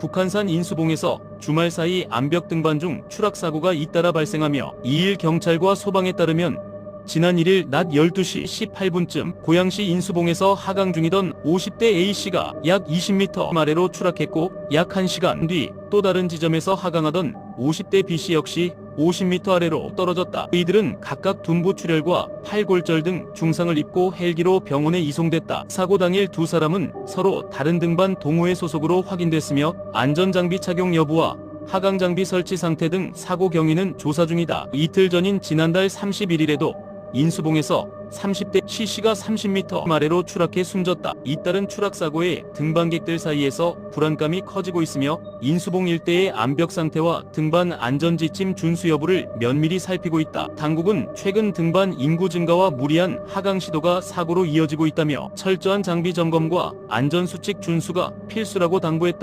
북한산 인수봉에서 주말 사이 암벽 등반 중 추락 사고가 잇따라 발생하며 2일 경찰과 소방에 따르면 지난 1일 낮 12시 18분쯤 고양시 인수봉에서 하강 중이던 50대 A씨가 약 20m 아래로 추락했고 약 1시간 뒤 또 다른 지점에서 하강하던 50대 B씨 역시 50m 아래로 떨어졌다. 이들은 각각 둔부 출혈과 팔골절 등 중상을 입고 헬기로 병원에 이송됐다. 사고 당일 두 사람은 서로 다른 등반 동호회 소속으로 확인됐으며 안전장비 착용 여부와 하강 장비 설치 상태 등 사고 경위는 조사 중이다. 이틀 전인 지난달 31일에도 인수봉에서 30대 C씨가 30m 아래로 추락해 숨졌다. 잇따른 추락 사고에 등반객들 사이에서 불안감이 커지고 있으며 인수봉 일대의 암벽 상태와 등반 안전 지침 준수 여부를 면밀히 살피고 있다. 당국은 최근 등반 인구 증가와 무리한 하강 시도가 사고로 이어지고 있다며 철저한 장비 점검과 안전 수칙 준수가 필수라고 당부했다.